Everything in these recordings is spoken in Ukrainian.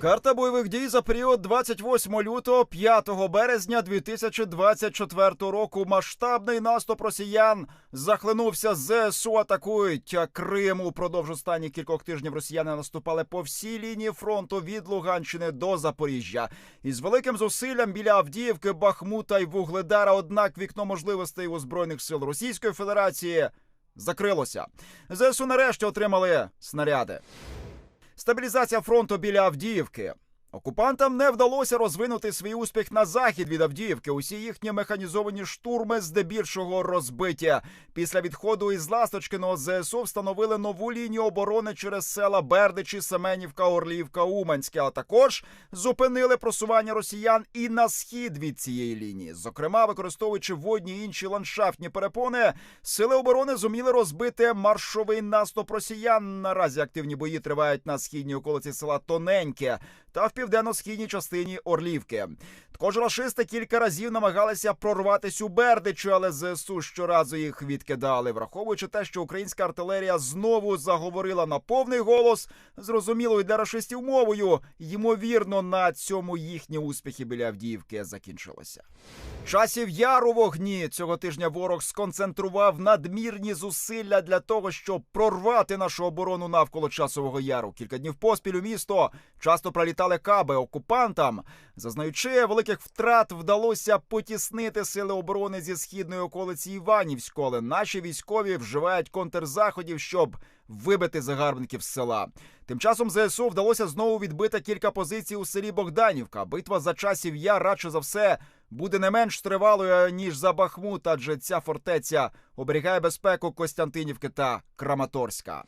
Карта бойових дій за період 28 лютого 5 березня 2024 року. Масштабний наступ росіян захлинувся. ЗСУ атакують Крим. Упродовж останніх кількох тижнів росіяни наступали по всій лінії фронту від Луганщини до Запоріжжя. Із великим зусиллям біля Авдіївки, Бахмута й Вугледара. Однак вікно можливостей у збройних сил Російської Федерації закрилося. ЗСУ нарешті отримали снаряди. Стабілізація фронту біля Авдіївки. Окупантам не вдалося розвинути свій успіх на захід від Авдіївки. Усі їхні механізовані штурми здебільшого розбиті. Після відходу із Ласточкиного ЗСУ встановили нову лінію оборони через села Бердичі, Семенівка, Орлівка, Уманське. А також зупинили просування росіян і на схід від цієї лінії. Зокрема, використовуючи водні інші ландшафтні перепони, сили оборони зуміли розбити маршовий наступ росіян. Наразі активні бої тривають на східній околиці села Тоненьке та в південно-східній частині Орлівки. Також рашисти кілька разів намагалися прорватися у Бердичу, але ЗСУ щоразу їх відкидали, враховуючи те, що українська артилерія знову заговорила на повний голос, зрозумілою для рашистів мовою. Ймовірно, на цьому їхні успіхи біля Авдіївки закінчилися. Часів яру вогні цього тижня ворог сконцентрував надмірні зусилля для того, щоб прорвати нашу оборону навколо часового яру. Кілька днів поспіль у місто часто пролітали каби окупантам. Зазнаючи великих втрат, вдалося потіснити сили оборони зі східної околиці Іванівського. Але наші військові вживають контрзаходів, щоб вибити загарбників з села. Тим часом ЗСУ вдалося знову відбити кілька позицій у селі Богданівка. Битва за часів яр радше за все буде не менш тривалою ніж за Бахмут, адже ця фортеця оберігає безпеку Костянтинівки та Краматорська.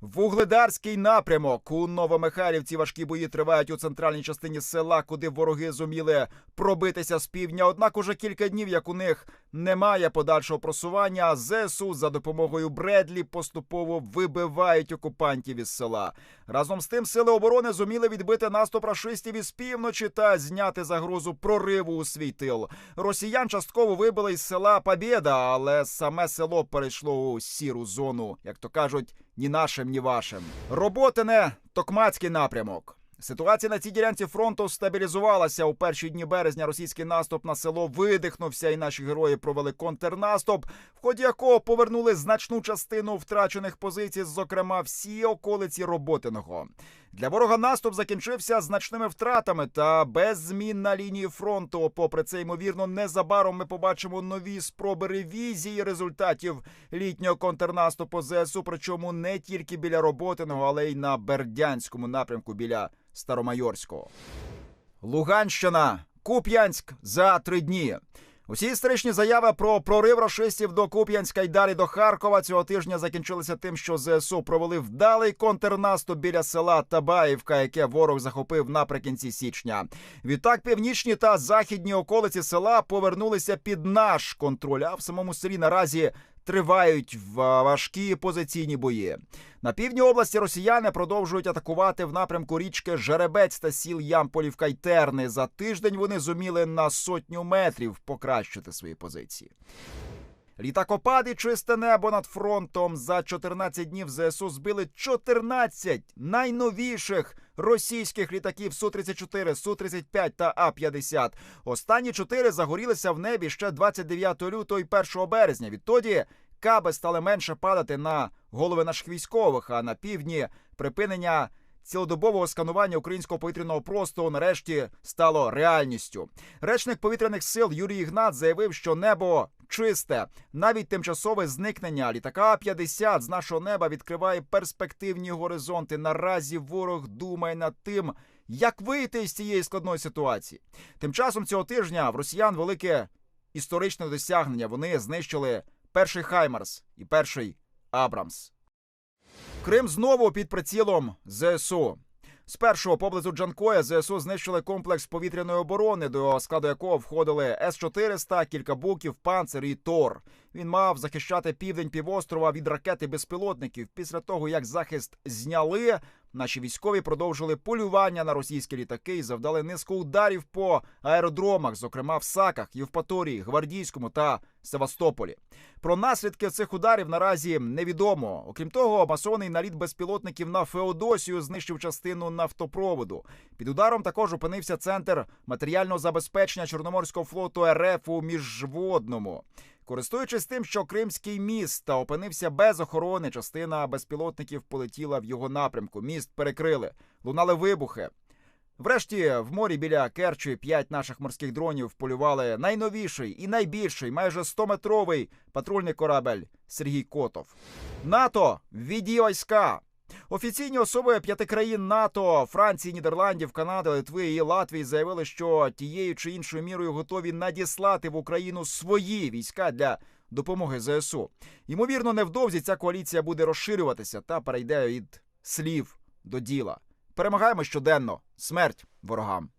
Вугледарський напрямок у Новомихайлівці важкі бої тривають у центральній частині села, куди вороги зуміли пробитися з півдня. Однак уже кілька днів, як у них немає подальшого просування. а ЗСУ за допомогою Бредлі поступово вибивають окупантів із села. Разом з тим, сили оборони зуміли відбити наступ рашистів із півночі та зняти загрозу прориву у свій тил. Росіян частково вибили із села Побєда, але саме село перейшло у сіру зону, як то кажуть, ні нашим, ні вашим. Роботине Токмацький напрямок. Ситуація на цій ділянці фронту стабілізувалася у перші дні березня. Російський наступ на село видихнувся, і наші герої провели контрнаступ, в ході якого повернули значну частину втрачених позицій, зокрема всі околиці Роботиного. Для ворога наступ закінчився значними втратами та без змін на лінії фронту. Попри це, ймовірно, незабаром ми побачимо нові спроби ревізії результатів літнього контрнаступу ЗСУ. Причому не тільки біля Роботиного, але й на Бердянському напрямку біля Старомайорського. Луганщина, Куп'янськ за три дні. Усі історичні заяви про прорив рашистів до Куп'янська й далі до Харкова цього тижня закінчилися тим, що ЗСУ провели вдалий контрнаступ біля села Табаївка, яке ворог захопив наприкінці січня. Відтак північні та західні околиці села повернулися під наш контроль. А в самому селі наразі тривають важкі позиційні бої. На півдні області росіяни продовжують атакувати в напрямку річки Жеребець та сіл Ямполів Кайтерни. За тиждень вони зуміли на сотню метрів покращити свої позиції. Літакопади чисте небо над фронтом за 14 днів ЗСУ збили 14 найновіших російських літаків Су-34, Су-35 та А-50. Останні чотири загорілися в небі ще 29 лютого і 1 березня. Відтоді каби стали менше падати на голови наших військових. А на півдні припинення цілодобового сканування українського повітряного простору нарешті стало реальністю. Речник повітряних сил Юрій Ігнат заявив, що небо чисте. Навіть тимчасове зникнення літака 50 з нашого неба відкриває перспективні горизонти. Наразі ворог думає над тим, як вийти з цієї складної ситуації. Тим часом цього тижня в росіян велике історичне досягнення. Вони знищили перший Хаймарс і перший Абрамс. Крим знову під прицілом ЗСУ. Спершу поблизу Джанкоя ЗСУ знищили комплекс повітряної оборони, до складу якого входили С-400, кілька буків, панцир і Тор. Він мав захищати південь півострова від ракети безпілотників. Після того, як захист зняли, наші військові продовжили полювання на російські літаки і завдали низку ударів по аеродромах, зокрема в Саках, Євпаторії, Гвардійському та Севастополі. Про наслідки цих ударів наразі невідомо. Окрім того, масований наліт безпілотників на Феодосію знищив частину нафтопроводу. Під ударом також опинився центр матеріального забезпечення Чорноморського флоту РФ у міжводному. Користуючись тим, що Кримський міст опинився без охорони, частина безпілотників полетіла в його напрямку. Міст перекрили, лунали вибухи. Врешті в морі біля Керчі п'ять наших морських дронів полювали найновіший і найбільший, майже 100-метровий патрульний корабель Сергій Котов. НАТО ввіді війська. Офіційні особи п'яти країн НАТО Франції, Нідерландів, Канади, Литви і Латвії заявили, що тією чи іншою мірою готові надіслати в Україну свої війська для допомоги ЗСУ. Ймовірно, невдовзі ця коаліція буде розширюватися та перейде від слів до діла. Перемагаємо щоденно. Смерть ворогам.